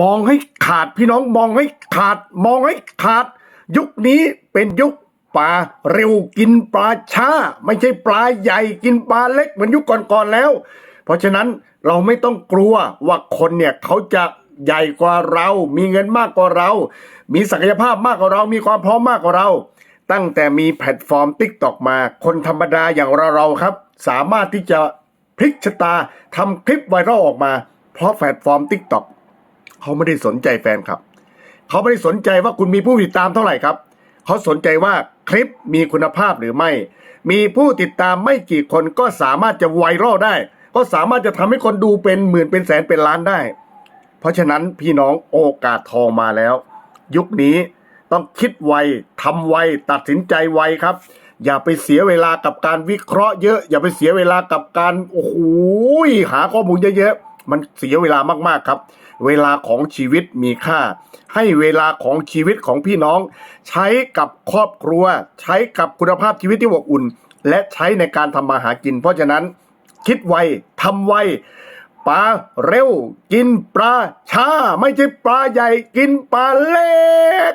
มองให้ขาดพี่น้องมองให้ขาด มองให้ขาด ยุคนี้เป็นยุคปลาเร็วกินปลาช้า ไม่ใช่ปลาใหญ่กินปลาเล็กเหมือนยุคก่อนๆแล้ว เพราะฉะนั้นเราไม่ต้องกลัวว่าคนเนี่ยเขาจะใหญ่กว่าเรา มีเงินมากกว่าเรา มีศักยภาพมากกว่าเรา มีความพร้อมมากกว่าเรา ตั้งแต่มีแพลตฟอร์ม t ิ k t o k มา คนธรรมดาอย่างเราเราๆครับ สามารถที่จะพลิกชะตาทำคลิปไวรัลออกมา เพราะแพลตฟอร์ม t ิ k t o k เขาไม่ได้สนใจแฟนครับ เขาไม่ได้สนใจว่าคุณมีผู้ติดตามเท่าไหร่ครับ เขาสนใจว่าคลิปมีคุณภาพหรือไม่ มีผู้ติดตามไม่กี่คนก็สามารถจะไวรัลได้ ก็สามารถจะทำให้คนดูเป็นหมื่นเป็นแสนเป็นล้านได้ เพราะฉะนั้นพี่น้องโอกาสทองมาแล้ว ยุคนี้ต้องคิดไวทำไวตัดสินใจไวครับ อย่าไปเสียเวลากับการวิเคราะห์เยอะ อย่าไปเสียเวลากับการโอ้โหหาข้อมูลเยอะๆมันเสียเวลามากๆครับ เวลาของชีวิตมีค่า ให้เวลาของชีวิตของพี่น้อง ใช้กับครอบครัว ใช้กับคุณภาพชีวิตที่อบอุ่น และใช้ในการทำมาหากิน เพราะฉะนั้น คิดไวทำไวปลาเร็ว กินปลาช้า ไม่ใช่ปลาใหญ่กินปลาเล็ก